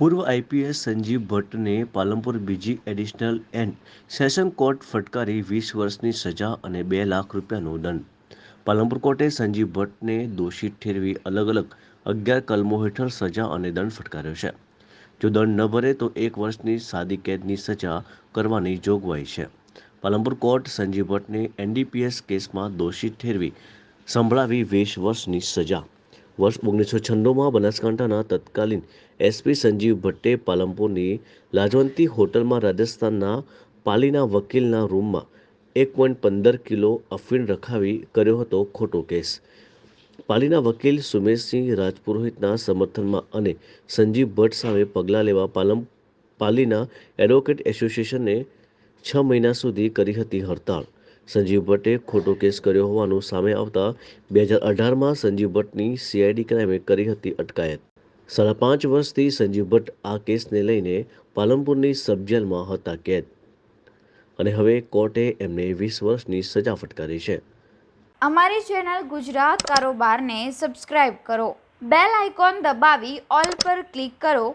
પૂર્વ આઈપીએસ સંજીવ ભટ્ટને પાલનપુર બીજી additional and session court ફટકારી વીસ વર્ષની સજા અને બે લાખ રૂપિયાનો દંડ. પાલનપુર કોર્ટે સંજીવ ભટ્ટને દોષિત ઠેરવી અલગ અલગ અગિયાર કલમો હેઠળ સજા અને દંડ ફટકાર્યો છે. જો દંડ ન ભરે તો એક વર્ષની સાદી કેદની સજા કરવાની જોગવાઈ છે. પાલનપુર કોર્ટ સંજીવ ભટ્ટને એનડીપીએસ કેસમાં દોષિત ઠેરવી સંભળાવી વીસ વર્ષની સજા. વર્ષ ઓગણીસો છન્નુંમાં બનાસકાંઠાના તત્કાલીન એસપી સંજીવ ભટ્ટે પાલમપુરની લાજવંતી હોટલમાં રાજસ્થાનના પાલીના વકીલના રૂમમાં એક પોઈન્ટ પંદર કિલો અફીણ રખાવી કર્યો હતો ખોટો કેસ. પાલીના વકીલ સુમેશસિંહ રાજપુરોહિતના સમર્થનમાં અને સંજીવ ભટ્ટ સામે પગલાં લેવા પાલમ પાલીના એડવોકેટ એસોસિએશને છ મહિના સુધી કરી હતી હડતાળ. સંજીવ ભટ્ટે ખોટો કેસ કર્યો હોવાનું સામે આવતા બે હજાર અઢારમાં સંજીવ ભટ્ટની સીઆઈડી ક્રાઇમે કરી હતી અટકાયત. સાડા પાંચ વર્ષથી સંજીવ ભટ્ટ આ કેસને લઈને પાલનપુરની સબજેલમાં હતા કેદ. અને હવે કોર્ટે એમને વીસ વર્ષની સજા ફટકારી છે. અમારી ચેનલ ગુજરાત કારોબારને સબસ્ક્રાઇબ કરો. બેલ આઇકોન દબાવી ઓલ પર ક્લિક કરો.